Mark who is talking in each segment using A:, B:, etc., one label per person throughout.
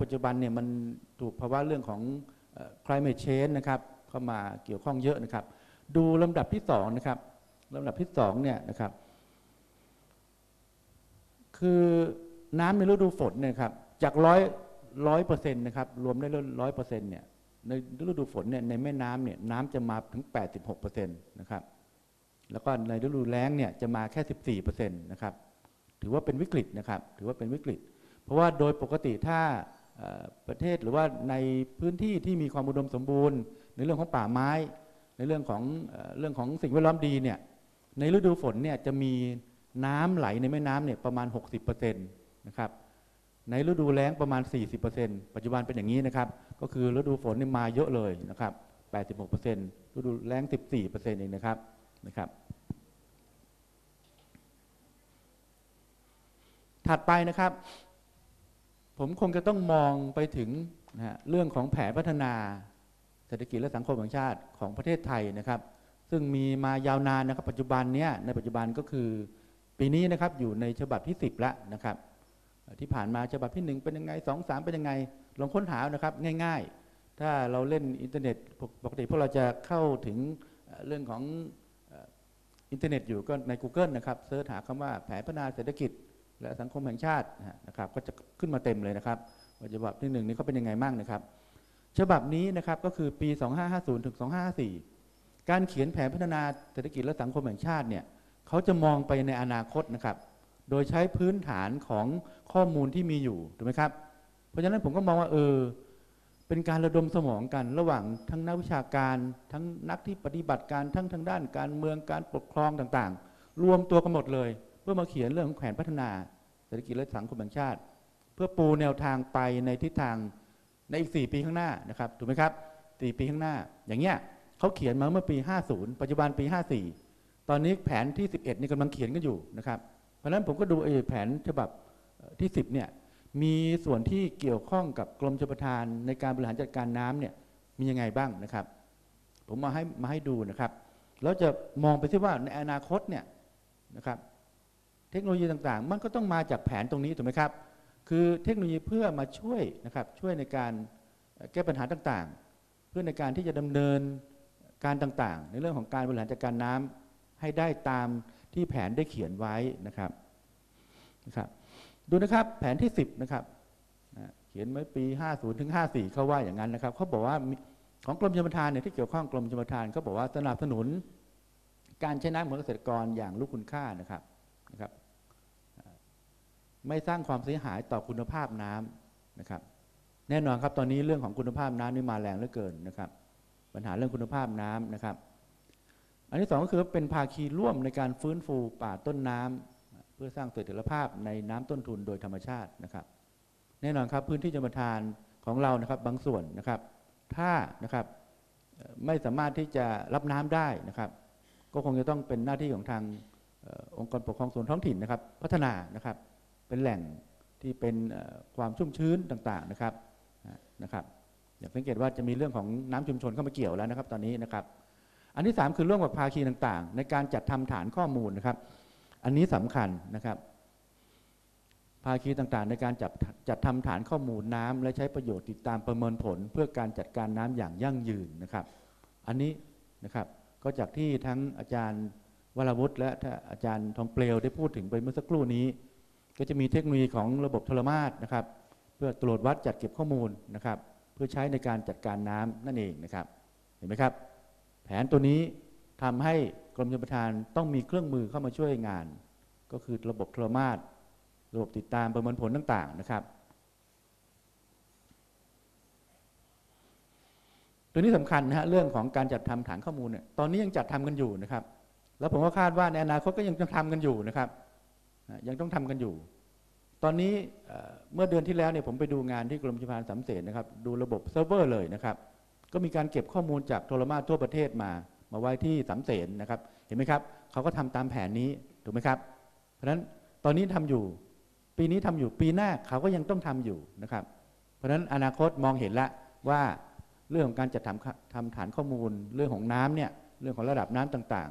A: ปัจจุบันเนี่ยมันถูกภาวะเรื่องของ climate change นะครับเข้ามาเกี่ยวข้องเยอะนะครับ ดูลำดับที่สองนะครับลำดับที่สองเนี่ยนะครับ คือน้ำในฤดูฝนเนี่ยครับจากร้อยร้อยเปอร์เซ็นต์นะครับรวมได้ร้อยเปอร์เซ็นต์เนี่ยในฤดูฝนเนี่ยในแม่น้ำเนี่ยน้ำจะมาถึง 86เปอร์เซ็นต์นะครับแล้วก็ในฤดูแล้งเนี่ยจะมาแค่ 14เปอร์เซ็นต์นะครับถือว่าเป็นวิกฤตนะครับ ถือว่าเป็นวิกฤต เพราะว่าโดยปกติถ้า ประเทศหรือว่าในพื้นที่ที่มีความอุดมสมบูรณ์ ในเรื่องของป่าไม้ ในเรื่องของเรื่องของสิ่งแวดล้อมดีเนี่ยในฤดูฝนเนี่ยจะมีน้ำไหลในแม่น้ำเนี่ยประมาณ 60%นะครับในฤดูแล้งประมาณ 40%ปัจจุบันเป็นอย่างนี้นะครับก็คือฤดูฝนเนี่ยมาเยอะเลยนะครับ86%ฤดูแล้ง 14%เองนะครับนะครับถัดไปนะครับ ผมคงจะต้องมองไปถึงนะฮะเรื่องของแผนพัฒนา เศรษฐกิจและสังคมแห่งชาติของประเทศไทยนะครับ ซึ่งมีมายาวนานนะครับ ปัจจุบันเนี้ยในปัจจุบันก็คือ ปีนี้นะครับอยู่ในฉบับที่ 10 แล้วนะครับ ที่ผ่านมาฉบับที่ 1 เป็นยังไง 2 3 เป็นยังไง ลองค้นหานะครับง่าย ๆ ถ้าเราเล่นอินเทอร์เน็ตปกติพวกเราจะเข้าถึงเรื่องของอินเทอร์เน็ตอยู่ก็ใน Google นะครับเสิร์ชหาคำว่าแผนพัฒนาเศรษฐกิจ และสังคมแห่งชาตินะครับก็จะขึ้นมาเต็มเลยนะครับว่าฉบับที่หนึ่งนี้เขาเป็นยังไงบ้างนะครับ ฉบับนี้นะครับก็คือปี 2550 ถึง 2554 การเขียนแผนพัฒนาเศรษฐกิจและสังคมแห่งชาติเนี่ยเขาจะมองไปในอนาคตนะครับ โดยใช้พื้นฐานของข้อมูลที่มีอยู่ถูกไหมครับ เพราะฉะนั้นผมก็มองว่าเออเป็นการระดมสมองกันระหว่างทั้งนักวิชาการทั้งนักที่ปฏิบัติการทั้งทางด้านการเมืองการปกครองต่างๆ รวมตัวกันหมดเลย พื่อมาเขียนเรื่องของแผนพัฒนาเศรษฐกิจและสังคมแห่งชาติ เพื่อปูแนวทางไปในทิศทางในอีก 4 ปีข้างหน้านะครับถูกไหมครับ 4 ปีข้างหน้า อย่างเงี้ยเขาเขียนมาเมื่อปี 50 ปัจจุบันปี 54 ตอนนี้แผนที่ 11 นี่กำลังเขียนกันอยู่นะครับเพราะฉะนั้นผมก็ดูไอ้แผนฉบับที่ 10 เนี่ยมีส่วนที่เกี่ยวข้องกับกรมชลประทานในการบริหารจัดการน้ำเนี่ยมียังไงบ้างนะครับ ผมมาให้มาให้ดูนะครับแล้วจะมองไปที่ว่าในอนาคตเนี่ยนะครับ เทคโนโลยีต่างๆ มันก็ต้องมาจากแผนตรงนี้ถูกไหมครับ คือเทคโนโลยีเพื่อมาช่วยนะครับช่วยในการแก้ปัญหาต่างๆ เพื่อในการที่จะดำเนินการต่างๆ ในเรื่องของการบริหารจัดการน้ำให้ได้ตามที่แผนได้เขียนไว้นะครับนะครับดูนะครับแผนที่ 10นะครับนะเขียนไว้ปี 50ถึง54 เขาว่าอย่างนั้นนะครับเขาบอกว่าของกรมชลประทานเนี่ยที่เกี่ยวข้องกรมชลประทานเขาบอกว่าสนับสนุน การใช้น้ำของเกษตรกรอย่างลูกคุณค่านะครับ นะครับไม่สร้างความเสียหายต่อคุณภาพน้ำนะครับ แน่นอนครับตอนนี้เรื่องของคุณภาพน้ำนี่มาแรงเหลือเกินนะครับ ปัญหาเรื่องคุณภาพน้ำนะครับ อันที่สองก็คือเป็นภาคีร่วมในการฟื้นฟูป่าต้นน้ำเพื่อสร้างเสถียรภาพในน้ำต้นทุนโดยธรรมชาตินะครับ แน่นอนครับพื้นที่จมทานของเรานะครับบางส่วนนะครับ ถ้านะครับไม่สามารถที่จะรับน้ำได้นะครับ ก็คงจะต้องเป็นหน้าที่ของทาง องค์กรปกครองส่วนท้องถิ่นนะครับ พัฒนานะครับเป็นแหล่งที่เป็นความชุ่มชื้นต่างๆนะครับนะครับอย่างสังเกตว่าจะมีเรื่องของน้ำชุมชนเข้ามาเกี่ยวแล้วนะครับตอนนี้นะครับ อันที่ 3 คือเรื่องของภาคีต่างๆ ในการจัดทำฐานข้อมูลนะครับ อันนี้สำคัญนะครับ ภาคีต่างๆ ในการจัดจัดทำฐานข้อมูลน้ำและใช้ประโยชน์ติดตามประเมินผล เพื่อการจัดการน้ำอย่างยั่งยืนนะครับ อันนี้นะครับก็จากที่ทั้งอาจารย์ วรวุฒิและาอาจารย์ทองเปลวได้พูดถึงไปเมื่อสักครู่นี้ ก็จะมีเทคโนโลยีของระบบโทรมาสนะครับ เพื่อตรวจวัดจัดเก็บข้อมูลนะครับ เพื่อใช้ในการจัดการน้ำนั่นเองนะครับ เห็นไหมครับ แผนตัวนี้ทำให้กรมชลประทานต้องมีเครื่องมือเข้ามาช่วยงาน ก็คือระบบโทรมาสระบบติดตามประเมินผลต่างๆนะครับ ตัวนี้สำคัญนะฮะเรื่องของการจัดทำฐานข้อมูลเนี่ยตอนนี้ยังจัดทำกันอยู่นะครับ แล้วผมก็คาดว่าในอนาคตก็ยังต้องทำกันอยู่นะครับ ยังต้องทำกันอยู่ ตอนนี้เมื่อเดือนที่แล้วเนี่ยผมไปดูงานที่กรมชลประทานสำเสนนะครับดูระบบเซิร์ฟเวอร์เลยนะครับ ก็มีการเก็บข้อมูลจากโทรมาสทั่วประเทศมา มาไว้ที่สำเสนนะครับ เห็นไหมครับเขาก็ทำตามแผนนี้ถูกไหมครับ เพราะฉะนั้นตอนนี้ทำอยู่ ปีนี้ทำอยู่ปีหน้าเขาก็ยังต้องทำอยู่นะครับ เพราะฉะนั้นอนาคตมองเห็นแล้วว่าเรื่องของการจัดทำทำฐานข้อมูล เรื่องของน้ำเนี่ยเรื่องของระดับน้ำต่าง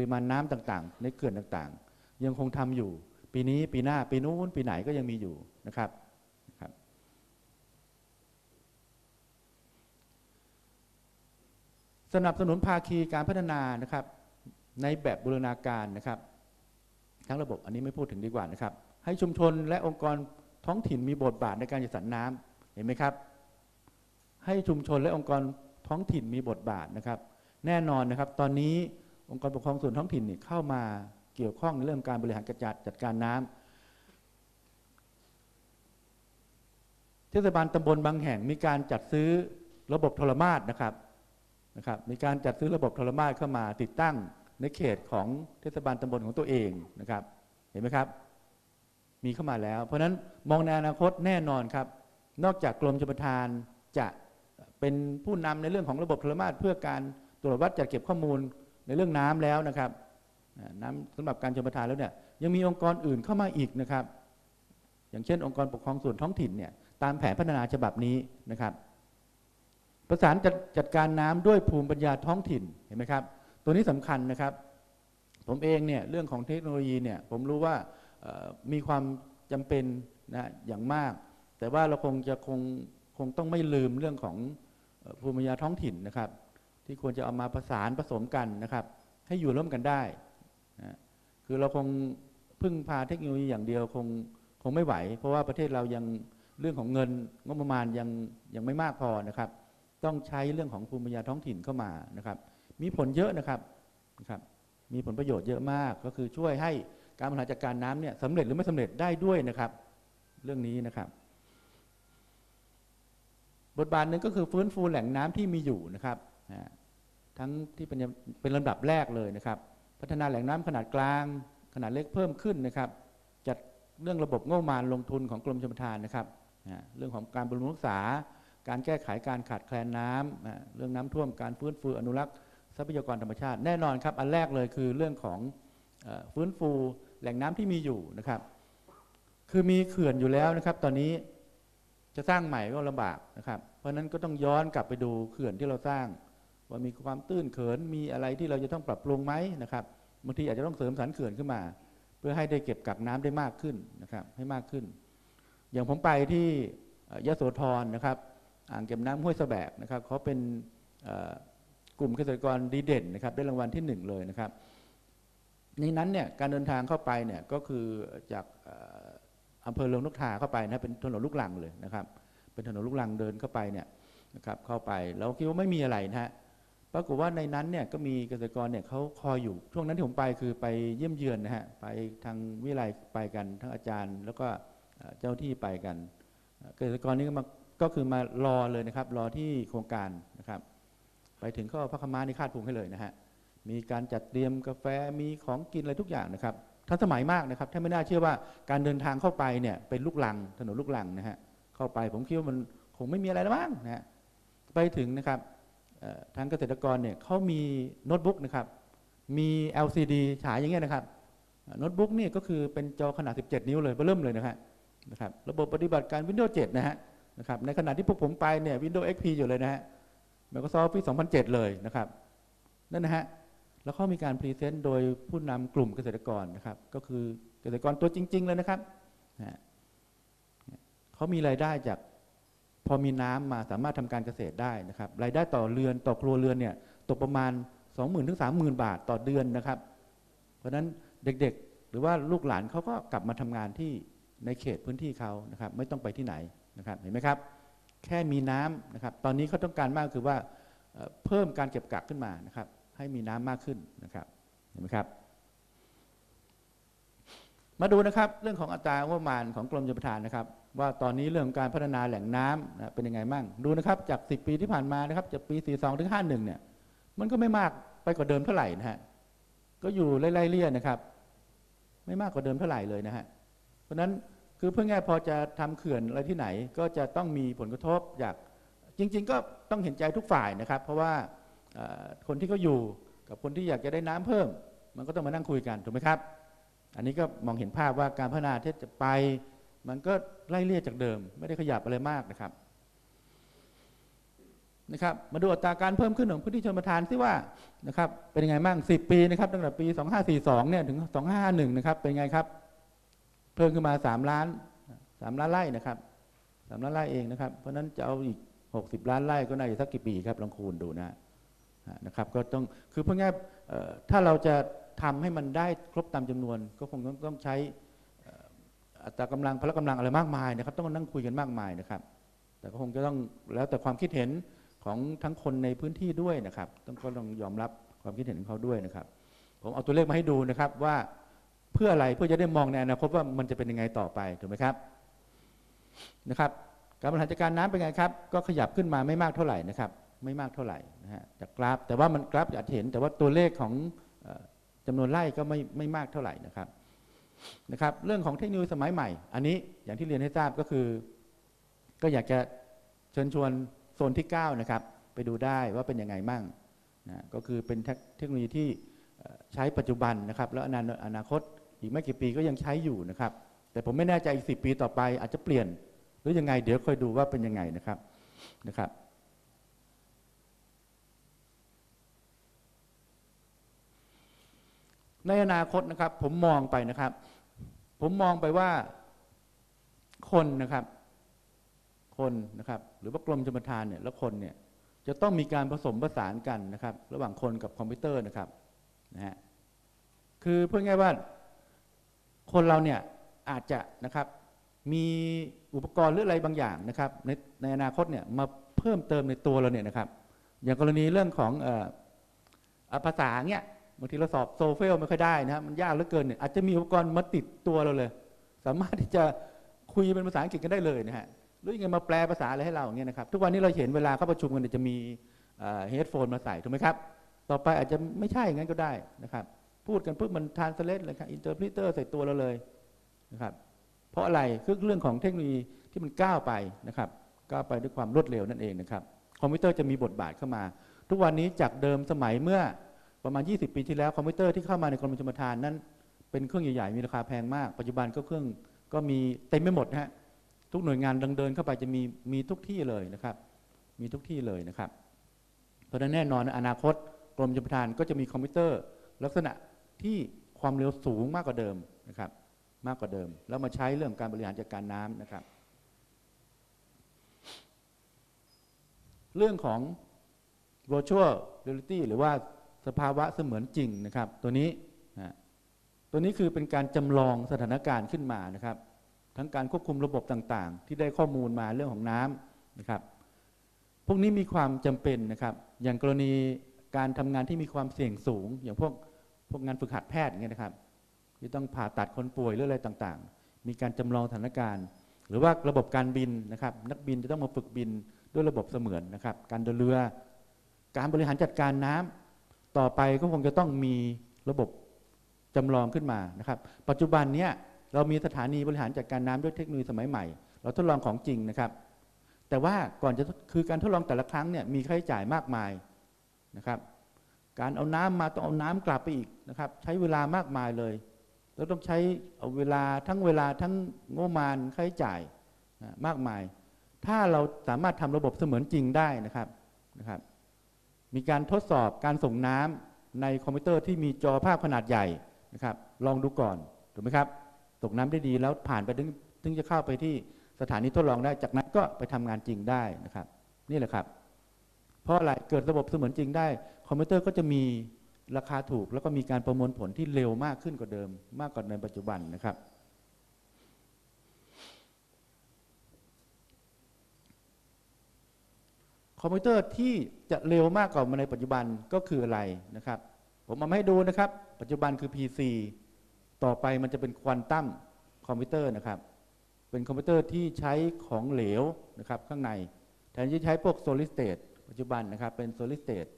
A: ริมาณน้ำต่างๆ ในเขื่อนต่างๆ ยังคงทำอยู่ ปีนี้ปีหน้าปีนู้นปีไหนก็ยังมีอยู่นะครับ สนับสนุนภาคีการพัฒนานะครับ ในแบบบูรณาการนะครับ ทั้งระบบอันนี้ไม่พูดถึงดีกว่านะครับ ให้ชุมชนและองค์กรท้องถิ่นมีบทบาทในการจัดสรรน้ำเห็นไหมครับ ให้ชุมชนและองค์กรท้องถิ่นมีบทบาทนะครับ แน่นอนนะครับ ตอนนี้ องค์กรปกครองส่วนท้องถิ่นนี่เข้ามาเกี่ยวข้องในเรื่องการบริหารจัดจัดการน้ำเทศบาลตำบลบางแห่งมีการจัดซื้อระบบโทรมาตนะครับนะครับ มีการจัดซื้อระบบโทรมาตเข้ามาติดตั้งในเขตของเทศบาลตำบลของตัวเองนะครับ เห็นไหมครับ มีเข้ามาแล้ว เพราะฉะนั้นมองในอนาคตแน่นอนครับ นอกจากกรมชลประทานจะเป็นผู้นำในเรื่องของระบบโทรมาตเพื่อการตรวจวัดจัดเก็บข้อมูล ในเรื่องน้ำแล้วนะครับน้ำสำหรับการชลประทานแล้วเนี่ยยังมีองค์กรอื่นเข้ามาอีกนะครับ อย่างเช่น องค์กรปกครองส่วนท้องถิ่นเนี่ยตามแผนพัฒนาฉบับนี้นะครับ ประสานจัดจัดการน้ำด้วยภูมิปัญญาท้องถิ่นเห็นไหมครับ ตัวนี้สำคัญนะครับ ผมเองเนี่ยเรื่องของเทคโนโลยีเนี่ยผมรู้ว่ามีความจำเป็นนะอย่างมาก แต่ว่าเราคงจะคงคงต้องไม่ลืมเรื่องของภูมิปัญญาท้องถิ่นนะครับ ที่ควรจะเอามาประสานผสมกันนะครับ ให้อยู่ร่วมกันได้นะคือเราคงพึ่งพาเทคโนโลยีอย่างเดียวคงคงไม่ไหว เพราะว่าประเทศเรายังเรื่องของเงินงบประมาณยังยังไม่มากพอนะครับ ต้องใช้เรื่องของภูมิปัญญาท้องถิ่นเข้ามานะครับ มีผลเยอะนะครับนะครับ มีผลประโยชน์เยอะมากก็คือช่วยให้การบริหารจัดการน้ำเนี่ยสำเร็จหรือไม่สำเร็จได้ด้วยนะครับ เรื่องนี้นะครับ บทบาทหนึ่งก็คือฟื้นฟูแหล่งน้ำที่มีอยู่นะครับ นะทั้งที่เป็นเป็นลำดับแรกเลยนะครับ พัฒนาแหล่งน้ำขนาดกลาง ขนาดเล็กเพิ่มขึ้นนะครับ จัดเรื่องระบบงบประมาณลงทุนของกรมชลประทานนะครับนะเรื่องของการบำรุงรักษา การแก้ไขการขาดแคลนน้ำนะเรื่องน้ำท่วมการฟื้นฟูอนุรักษ์ทรัพยากรธรรมชาติแน่นอนครับ อันแรกเลยคือเรื่องของฟื้นฟูแหล่งน้ำที่มีอยู่นะครับ คือมีเขื่อนอยู่แล้วนะครับ ตอนนี้จะสร้างใหม่ก็ลำบากนะครับ เพราะฉะนั้นก็ต้องย้อนกลับไปดูเขื่อนที่เราสร้าง ว่ามีความตื้นเขินมีอะไรที่เราจะต้องปรับปรุงไหมนะครับบางทีอาจจะต้องเสริมสันเขื่อนขึ้นมา เพื่อให้ได้เก็บกักน้ำได้มากขึ้นนะครับให้มากขึ้น อย่างผมไปที่เอ่อยโสธรนะครับอ่างเก็บน้ำห้วยสะแบกนะครับเขาเป็นกลุ่มเกษตรกรดีเด่นนะครับได้รางวัลที่หนึ่งเลยนะครับในนั้นเนี่ยการเดินทางเข้าไปเนี่ยก็คือจากอำเภอเรืองนกทาเข้าไปนะเป็นถนนลูกลังเลยนะครับ เป็นถนนลูกลังเดินเข้าไปเนี่ยนะครับเข้าไปเราคิดว่าไม่มีอะไรนะฮะ รากฏว่าในนั้นเนี่ยก็มีเกษตรกรเนี่ยเขาคอยอยู่ ช่วงนั้นที่ผมไปคือไปเยี่ยมเยือนนะฮะไปทางวิไลไปกันทั้งอาจารย์ แล้วก็เจ้าที่ไปกัน เกษตรกรนี่ก็มาก็คือมารอเลยนะครับ รอที่โครงการนะครับ ไปถึงก็เอาพระขาวม้านี่คาดพุงให้เลยนะฮะมีการจัดเตรียมกาแฟมีของกินอะไรทุกอย่างนะครับทันสมัยมากนะครับถ้าไม่น่าเชื่อว่าการเดินทางเข้าไปเนี่ยเป็นลูกลังถนนลูกลังนะฮะเข้าไปผมคิดว่ามันคงไม่มีอะไรแล้วมั้งนะฮะไปถึงนะครับ ทางเกษตรกรเนี่ยเขามีโน้ตบุ๊กนะครับ มี LCD ฉายอย่างเงี้ยนะครับโน้ตบุ๊กนี่ก็คือเป็นจอขนาด 17 นิ้วเลยเริ่มเลยนะครับนะครับ ระบบปฏิบัติการ Windows 7 นะฮะนะครับในขณะที่พวกผมไปเนี่ย Windows XP อยู่เลยนะฮะ Microsoft Office 2007 เลยนะครับนั่นนะฮะแล้วเขามีการพรีเซนต์โดยผู้นำกลุ่มเกษตรกรนะครับ ก็คือเกษตรกรตัวจริง ๆ เลยนะครับนะเขามีรายได้จาก พอมีน้ำมาสามารถทำการเกษตรได้นะครับรายได้ต่อเรือนต่อครัวเรือนเนี่ยตกประมาณ 20,000ถึง30,000บาทต่อเดือนนะครับ เพราะฉะนั้นเด็กๆ หรือว่าลูกหลานเขาก็กลับมาทำงานที่ในเขตพื้นที่เขานะครับ ไม่ต้องไปที่ไหนนะครับเห็นไหมครับ แค่มีน้ำนะครับ ตอนนี้เขาต้องการมากคือว่าเพิ่มการเก็บกักขึ้นมานะครับ ให้มีน้ำมากขึ้นนะครับเห็นไหมครับ มาดูนะครับเรื่องของอัตรางบประมาณของกรมชลประทานนะครับ ว่าตอนนี้เรื่องของการพัฒนาแหล่งน้ำนะเป็นยังไงมั่งดูนะครับจาก 10 ปีที่ผ่านมานะครับจากปี 42 ถึง 51 เนี่ย มันก็ไม่มากไปกว่าเดิมเท่าไหร่นะฮะก็อยู่ไล่ๆเลี่ยนะครับ ไม่มากกว่าเดิมเท่าไหร่เลยนะฮะเพราะนั้นคือเพื่อง่ายพอจะทำเขื่อนอะไรที่ไหน ก็จะต้องมีผลกระทบจากจริง ๆ ก็ต้องเห็นใจทุกฝ่ายนะครับ เพราะว่าคนที่เขาอยู่กับคนที่อยากจะได้น้ำเพิ่ม มันก็ต้องมานั่งคุยกันถูกไหมครับ อันนี้ก็มองเห็นภาพว่าการพัฒนาที่จะไป มันก็ไล่เลี่ยจากเดิม ไม่ได้ขยับอะไรมากนะครับนะครับมาดูอัตราการเพิ่มขึ้นของพื้นที่ชนประทานที่ว่านะครับเป็นยังไงบ้าง 10 ปีนะครับตั้งแต่ปี 2542 เนี่ยถึง 2551 นะครับเป็นไงครับเพิ่มขึ้นมา 3 ล้าน 3 ล้านไร่นะครับ3ล้านไร่เองนะครับ เพราะฉะนั้นจะเอาอีก 60 ล้านไร่ก็น่าจะสักกี่ปีครับลองคูณดูนะนะครับก็ต้องคือพูดง่ายถ้าเราจะทำให้มันได้ครบตามจำนวนก็คงต้องใช้ อัตรากำลังพละกำลังอะไรมากมายนะครับ ต้องนั่งคุยกันมากมายนะครับ แต่ก็คงจะต้องแล้วแต่ความคิดเห็นของทั้งคนในพื้นที่ด้วยนะครับ ต้องก็ต้องยอมรับความคิดเห็นของเขาด้วยนะครับ ผมเอาตัวเลขมาให้ดูนะครับว่าเพื่ออะไรเพื่อจะได้มองในอนาคตว่ามันจะเป็นยังไงต่อไปถูกไหมครับนะครับ การบริหารจัดการน้ำเป็นไงครับ ก็ขยับขึ้นมาไม่มากเท่าไหร่นะครับ ไม่มากเท่าไหร่นะฮะจากกราฟ แต่ว่ามันกราฟอาจเห็น แต่ว่าตัวเลขของเอ่อจำนวนไร่ก็ไม่ไม่มากเท่าไหร่นะครับ นะครับเรื่องของเทคโนโลยีสมัยใหม่ อันนี้อย่างที่เรียนให้ทราบก็คือ ก็อยากจะเชิญชวนโซนที่9นะครับไปดูได้ว่าเป็นยังไงมั่งนะก็คือเป็นเทคโนโลยีที่ใช้ปัจจุบันนะครับ แล้วอนาอนาคตอีกไม่กี่ปีก็ยังใช้อยู่นะครับ แต่ผมไม่แน่ใจอีกสิปีต่อไปอาจจะเปลี่ยน หรือยังไงเดี๋ยวค่อยดูว่าเป็นยังไงนะครับนะครับ ในอนาคตนะครับ ผมมองไปนะครับ ผมมองไปว่าคนนะครับ คนนะครับ หรือว่ากรมชลประทานเนี่ยแล้วคนเนี่ยจะต้องมีการผสมผสานกันนะครับ ระหว่างคนกับคอมพิวเตอร์นะครับนะฮะคือเพูดง่ายว่าคนเราเนี่ยอาจจะนะครับมีอุปกรณ์หรืออะไรบางอย่างนะครับ ในในอนาคตเนี่ยมาเพิ่มเติมในตัวเราเนี่ยนะครับ อย่างกรณีเรื่องของออภาษาเนี่ย บางทีเราสอบโซเฟลไม่ค่อยได้นะครับมันยากเหลือเกินเนี่ยอาจจะมีอุปกรณ์มาติดตัวเราเลย สามารถที่จะคุยเป็นภาษาอังกฤษกันได้เลยนะฮะหรือยังไงมาแปลภาษาอะไรให้เราอย่างเงี้ยนะครับทุกวันนี้เราเห็นเวลาเข้าประชุมกันจะมีเฮดโฟนมาใส่ถูกไหมครับ ต่อไปอาจจะไม่ใช่อย่างนั้นก็ได้นะครับ พูดกันปุ๊บมันทานสเลตเลยครับอินเตอร์พริเตอร์ใส่ตัวเราเลยนะครับเพราะอะไรคือเรื่องของเทคโนโลยีที่มันก้าวไปนะครับก้าวไปด้วยความรวดเร็วนั่นเองนะครับคอมพิวเตอร์จะมีบทบาทเข้ามา ทุกวันนี้จากเดิมสมัยเมื่อ ประมาณ 20 ปีที่แล้วคอมพิวเตอร์ที่เข้ามาในกรมชลประทานนั้น เป็นเครื่องใหญ่ๆมีราคาแพงมาก ปัจจุบันก็เครื่องก็มีเต็มไปหมดนะฮะทุกหน่วยงานดังเดินเข้าไปจะมีมีทุกที่เลยนะครับ มีทุกที่เลยนะครับ เพราะฉะนั้นแน่นอนในอนาคตกรมชลประทานก็จะมีคอมพิวเตอร์ ลักษณะที่ความเร็วสูงมากกว่าเดิมนะครับ มากกว่าเดิม แล้วมาใช้เรื่องการบริหารจัดการน้ำนะครับ เรื่องของ virtual reality หรือว่า สภาวะเสมือนจริงนะครับ ตัวนี้นะตัวนี้คือเป็นการจำลองสถานการณ์ขึ้นมานะครับ ทั้งการควบคุมระบบต่างๆ ที่ได้ข้อมูลมาเรื่องของน้ำนะครับ พวกนี้มีความจำเป็นนะครับ อย่างกรณีการทำงานที่มีความเสี่ยงสูง อย่างพวกพวกงานฝึกหัดแพทย์เงี้ยนะครับ ที่ต้องผ่าตัดคนป่วยหรืออะไรต่างๆ มีการจำลองสถานการณ์ หรือว่าระบบการบินนะครับ นักบินจะต้องมาฝึกบินด้วยระบบเสมือนนะครับ การเดินเรือ การบริหารจัดการน้ำ ต่อไปก็คงจะต้องมีระบบจำลองขึ้นมานะครับ ปัจจุบันเนี้ยเรามีสถานีบริหารจัดการน้ำด้วยเทคโนโลยีสมัยใหม่ เราทดลองของจริงนะครับ แต่ว่าก่อนจะคือการทดลองแต่ละครั้งเนี่ยมีค่าใช้จ่ายมากมายนะครับ การเอาน้ำมาต้องเอาน้ำกลับไปอีกนะครับ ใช้เวลามากมายเลย แล้วต้องใช้เอาเวลาทั้งเวลาทั้งงบประมาณค่าใช้จ่ายนะมากมาย ถ้าเราสามารถทำระบบเสมือนจริงได้นะครับนะครับ มีการทดสอบการส่งน้ำในคอมพิวเตอร์ที่มีจอภาพขนาดใหญ่นะครับ ลองดูก่อนถูกไหมครับส่งน้ำได้ดีแล้วผ่านไปถึงถึงจะเข้าไปที่สถานีทดลองได้ จากนั้นก็ไปทำงานจริงได้นะครับ นี่แหละครับ เพราะอะไรเกิดระบบเสมือนจริงได้ คอมพิวเตอร์ก็จะมีราคาถูก แล้วก็มีการประมวลผลที่เร็วมากขึ้นกว่าเดิม มากกว่าในปัจจุบันนะครับ คอมพิวเตอร์ที่จะเร็วมากกว่าในปัจจุบันก็คืออะไรนะครับ ผมเอามาให้ดูนะครับ ปัจจุบันคือ PC ต่อไปมันจะเป็นควอนตัมคอมพิวเตอร์นะครับ เป็นคอมพิวเตอร์ที่ใช้ของเหลวนะครับข้างใน แทนที่ใช้พวก solid state ปัจจุบันนะครับเป็น solid state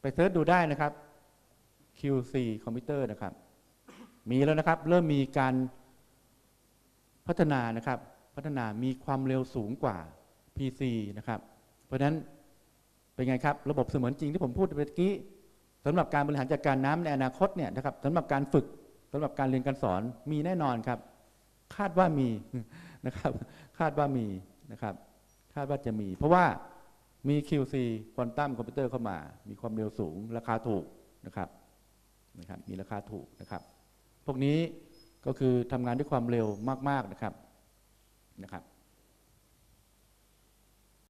A: ไปเสิร์ชดูได้นะครับ QC คอมพิวเตอร์นะครับ มีแล้วนะครับ เริ่มมีการพัฒนานะครับ พัฒนามีความเร็วสูงกว่า PC นะครับ ราะฉะนั้นเป็นไงครับระบบเสมือนจริงที่ผมพูดไปเมื่อกี้สำหรับการบริหารจัดการน้ำในอนาคตเนี่ยนะครับสำหรับการฝึกสำหรับการเรียนการสอนมีแน่นอนครับ คาดว่ามีนะครับคาดว่ามีนะครับคาดว่าจะมี เพราะว่ามี QC ควอนตัมคอมพิวเตอร์เข้ามา มีความเร็วสูง ราคาถูกนะครับนะครับ มีราคาถูกนะครับ พวกนี้ก็คือทำงานด้วยความเร็วมาก ๆนะครับนะครับ